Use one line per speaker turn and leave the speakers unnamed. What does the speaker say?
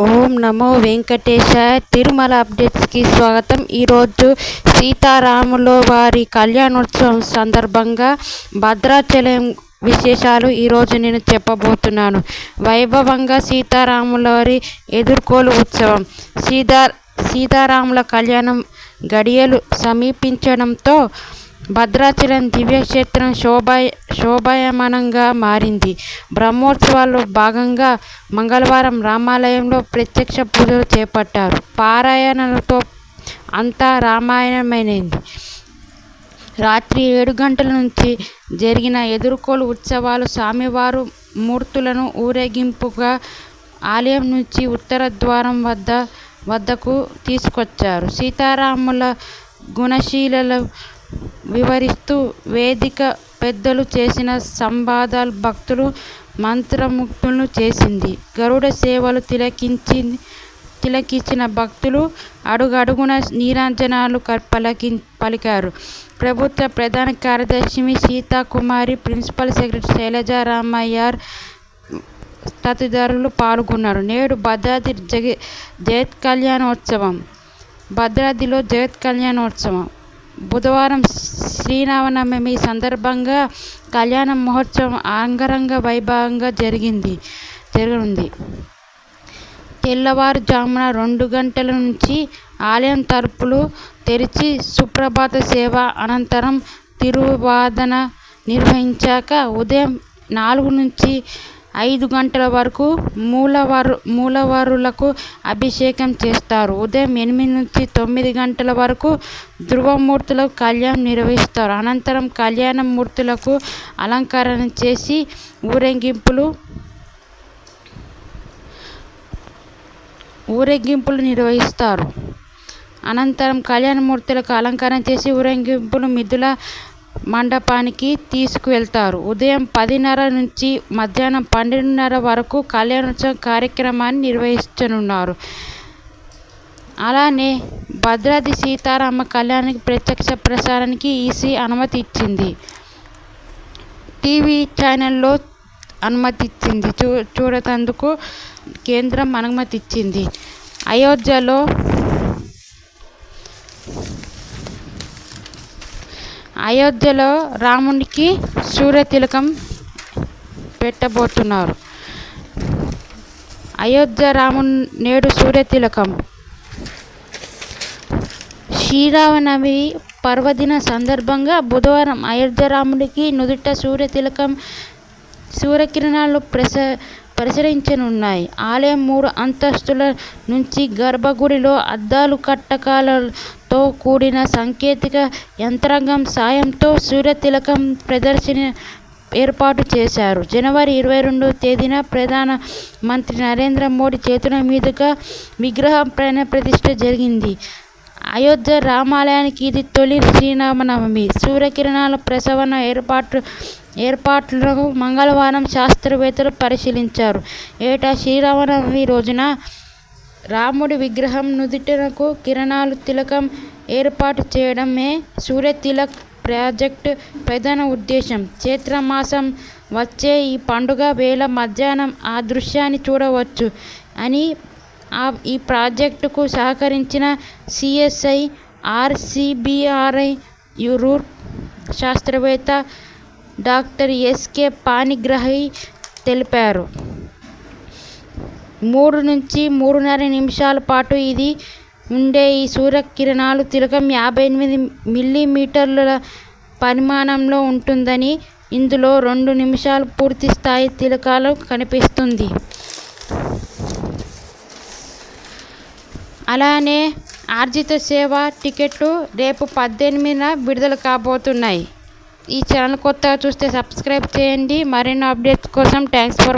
ఓం నమో వెంకటేశాయ తిరుమల అప్డేట్స్కి స్వాగతం. ఈరోజు సీతారాముల వారి కళ్యాణోత్సవం సందర్భంగా భద్రాచలం విశేషాలు ఈరోజు నేను చెప్పబోతున్నాను. వైభవంగా సీతారాముల వారి ఎదుర్కోలు ఉత్సవం. సీతా సీతారాముల కళ్యాణం గడియలు సమీపించడంతో భద్రాచలం దివ్యక్షేత్రం శోభా శోభాయమానంగా మారింది. బ్రహ్మోత్సవాల్లో భాగంగా మంగళవారం రామాలయంలో ప్రత్యక్ష పూజలు చేపట్టారు. పారాయణలతో అంతా రామాయణమైనది. రాత్రి ఏడు గంటల నుంచి జరిగిన ఎదుర్కోలు ఉత్సవాలు స్వామివారు మూర్తులను ఊరేగింపుగా ఆలయం నుంచి ఉత్తర ద్వారం వద్ద వద్దకు తీసుకొచ్చారు. సీతారాముల గుణశీలలు వివరిస్తూ వేదిక పెద్దలు చేసిన సంవాదాలు భక్తులు మంత్రముగ్ధులను చేసింది. గరుడ సేవలు తిలకించి తిలకించిన భక్తులు అడుగడుగున నీరాంజనాలు పలికి పలికారు. ప్రభుత్వ ప్రధాన కార్యదర్శి సీతాకుమారి ప్రిన్సిపల్ సెక్రటరీ శైలజారామయ్యార్ తదితరులు పాల్గొన్నారు. నేడు భద్రాద్రి జగ జగత్ కళ్యాణోత్సవం. భద్రాద్రిలో జగత్ కళ్యాణోత్సవం. బుధవారం శ్రీరామనవమి సందర్భంగా కళ్యాణ మహోత్సవం అంగరంగ వైభవంగా జరిగింది జరగనుంది. తెల్లవారుజామున రెండు గంటల నుంచి ఆలయం తలుపులు తెరిచి సుప్రభాత సేవ అనంతరం తిరువాదన నిర్వహించాక ఉదయం నాలుగు నుంచి ఐదు గంటల వరకు మూలవారు మూలవారులకు అభిషేకం చేస్తారు. ఉదయం ఎనిమిది నుంచి తొమ్మిది గంటల వరకు ధ్రువమూర్తులకు కళ్యాణం నిర్వహిస్తారు. అనంతరం కళ్యాణ మూర్తులకు అలంకరణ చేసి ఊరేగింపులు ఊరేగింపులు నిర్వహిస్తారు. అనంతరం కళ్యాణమూర్తులకు అలంకరణ చేసి ఊరేగింపులు మిథుల మండపానికి తీసుకువెళ్తారు. ఉదయం పదిన్నర నుంచి మధ్యాహ్నం పన్నెండున్నర వరకు కళ్యాణోత్సవం కార్యక్రమాన్ని నిర్వహించనున్నారు. అలానే భద్రాద్రి సీతారామ కళ్యాణానికి ప్రత్యక్ష ప్రసారానికి ఈసీ అనుమతి ఇచ్చింది టీవీ ఛానల్లో అనుమతి ఇచ్చింది చూ చూడటందుకు కేంద్రం అనుమతి ఇచ్చింది అయోధ్యలో అయోధ్యలో రామునికి సూర్యతిలకం పెట్టబోతున్నారు. అయోధ్య రాముని నేడు సూర్యతిలకం. శ్రీరామనవమి పర్వదిన సందర్భంగా బుధవారం అయోధ్య రాముడికి నుదుట సూర్యతిలకం సూర్యకిరణాలు ప్రస ప్రసరించనున్నాయి ఆలయం మూడు అంతస్తుల నుంచి గర్భగుడిలో అద్దాలు కట్టకాలతో కూడిన సాంకేతిక యంత్రాంగం సాయంతో సూర్యతిలకం ప్రదర్శన ఏర్పాటు చేశారు. జనవరి ఇరవై రెండవ తేదీన ప్రధాన మంత్రి నరేంద్ర మోడీ చేతుల మీదుగా విగ్రహం ప్రాణ ప్రతిష్ట జరిగింది. అయోధ్య రామాలయానికి ఇది తొలి శ్రీరామనవమి. సూర్యకిరణాల ప్రసవన ఏర్పాటు ఏర్పాట్లను మంగళవారం శాస్త్రవేత్తలు పరిశీలించారు. ఏటా శ్రీరామనవమి రోజున రాముడి విగ్రహం నుదుటకు కిరణాలు తిలకం ఏర్పాటు చేయడమే సూర్య తిలక్ ప్రాజెక్టు ప్రధాన ఉద్దేశం చైత్రమాసం వచ్చే ఈ పండుగ వేళ మధ్యాహ్నం ఆ దృశ్యాన్ని చూడవచ్చు అని ఈ ప్రాజెక్టుకు సహకరించిన సిఎస్ఐ ఆర్సిబిఆర్ఐ యురూర్ శాస్త్రవేత్త డాక్టర్ ఎస్కే పాణిగ్రాహి తెలిపారు. మూడు నుంచి మూడున్నర నిమిషాల పాటు ఇది ఉండే ఈ సూర్యకిరణాలు తిలకం యాభై ఎనిమిది మిల్లీమీటర్ల పరిమాణంలో ఉంటుందని ఇందులో రెండు నిమిషాలు పూర్తి స్థాయి తిలకాలు కనిపిస్తుంది. అలానే ఆర్జిత సేవ టికెట్లు రేపు పద్దెనిమిదిన విడుదల కాబోతున్నాయి. ఈ ఛానల్ కొత్తగా చూస్తే సబ్స్క్రైబ్ చేయండి. మరిన్ని అప్డేట్స్ కోసం థ్యాంక్స్ ఫర్